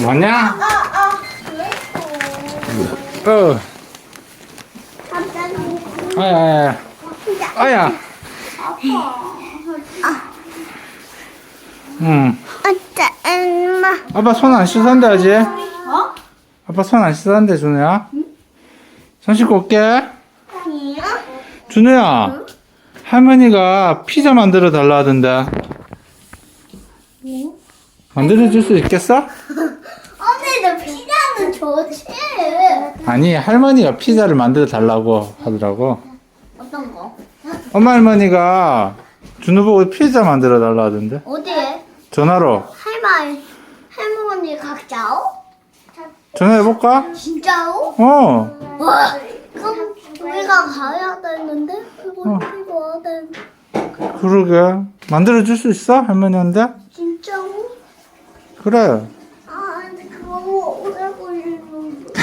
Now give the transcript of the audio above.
뭐냐? 아 아 그랬어. 어, 갑자기 아야, 아야, 아야. 응. 아따 엄마. 아빠 손 안 씻었는데 아직? 어? 아빠 손 안 씻었는데 준우야? 손 씻고 올게. 아니야. 준우야, 할머니가 피자 만들어 달라 하던데. 만들어 줄 수 있겠어? 좋지. 아니, 할머니가 피자를 만들어 달라고 하더라고. 어떤 거? 엄마 할머니가 준우 보고 피자 만들어 달라 하던데. 어디에? 전화로. 할머니 할머니 각자오? 전화해 볼까? 진짜오? 어. 와. 그럼 우리가 가야 되는데 그거 어. 필요해야 돼. 그러게. 만들어 줄 수 있어? 할머니한테? 진짜오? 그래.